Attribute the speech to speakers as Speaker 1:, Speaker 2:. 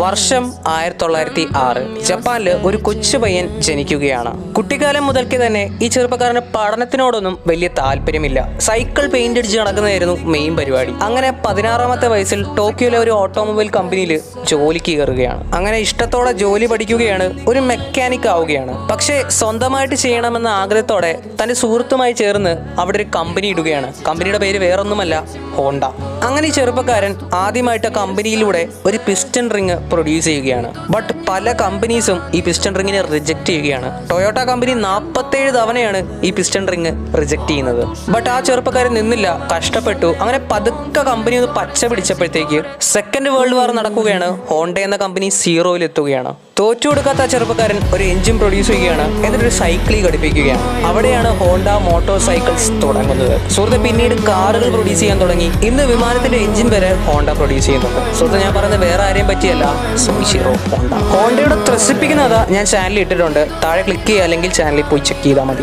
Speaker 1: വർഷം ആയിരത്തി തൊള്ളായിരത്തി ആറ് ജപ്പാനിൽ ഒരു കൊച്ചു പയ്യൻ ജനിക്കുകയാണ്. കുട്ടിക്കാലം മുതൽക്ക് തന്നെ ഈ ചെറുപ്പക്കാരന് പഠനത്തിനോടൊന്നും വലിയ താല്പര്യമില്ല. സൈക്കിൾ പെയിന്റ് അടിച്ച് നടക്കുന്നതായിരുന്നു മെയിൻ പരിപാടി. അങ്ങനെ പതിനാറാമത്തെ വയസ്സിൽ ടോക്കിയോയിലെ ഒരു ഓട്ടോമൊബൈൽ കമ്പനിയിൽ ജോലിക്ക് കയറുകയാണ്. അങ്ങനെ ഇഷ്ടത്തോടെ ജോലി പഠിക്കുകയാണ് ഒരു മെക്കാനിക് ആവുകയാണ്. പക്ഷേ സ്വന്തമായിട്ട് ചെയ്യണമെന്ന ആഗ്രഹത്തോടെ തന്റെ സുഹൃത്തുമായി ചേർന്ന് അവിടെ ഒരു കമ്പനി ഇടുകയാണ്. കമ്പനിയുടെ പേര് വേറൊന്നുമല്ല ഹോണ്ട. അങ്ങനെ ചെറുപ്പക്കാരൻ ആദ്യമായിട്ട് കമ്പനിയിലൂടെ ഒരു പിസ്റ്റൺ റിങ് പ്രൊഡ്യൂസ് ചെയ്യുകയാണ്. ബട്ട് പല കമ്പനീസും ഈ പിസ്റ്റൺ റിങ്ങിനെ റിജക്റ്റ് ചെയ്യുകയാണ്. ടൊയോട്ട കമ്പനി നാൽപ്പത്തേഴ് തവണയാണ് ഈ പിസ്റ്റൺ റിങ് റിജക്റ്റ് ചെയ്യുന്നത്. ബട്ട് ആ ചെറുപ്പക്കാരൻ നിന്നില്ല കഷ്ടപ്പെട്ടു. അങ്ങനെ പതുക്കെ കമ്പനി ഒന്ന് പച്ച പിടിച്ചപ്പോഴത്തേക്ക് സെക്കൻഡ് വേൾഡ് വാർ നടക്കുകയാണ്. ഹോണ്ട എന്ന കമ്പനി സീറോയിൽ എത്തുകയാണ്. തോറ്റു കൊടുക്കാത്ത ചെറുപ്പക്കാരൻ ഒരു എഞ്ചിൻ പ്രൊഡ്യൂസ് ചെയ്യുകയാണ്. എന്നിട്ടൊരു സൈക്കിൾ ഘടിപ്പിക്കുകയാണ്. അവിടെയാണ് ഹോണ്ട മോട്ടോർ സൈക്കിൾസ് തുടങ്ങുന്നത്. സുഹൃത്തെ പിന്നീട് കാറുകൾ പ്രൊഡ്യൂസ് ചെയ്യാൻ തുടങ്ങി. ഇന്ന് വിമാനത്തിന്റെ എഞ്ചിൻ വരെ ഹോണ്ട പ്രൊഡ്യൂസ് ചെയ്യുന്നുണ്ട്. സുഹൃത്തെ ഞാൻ പറയുന്നത് വേറെ ആരെയും പറ്റിയല്ല. Soichiro Honda. ഹോണ്ടയുടെ ത്രസിപ്പിക്കുന്ന അതാ ഞാൻ ചാനലിൽ ഇട്ടിട്ടുണ്ട്. താഴെ ക്ലിക്ക് ചെയ്യുക അല്ലെങ്കിൽ ചാനലിൽ പോയി ചെക്ക് ചെയ്താൽ മതി.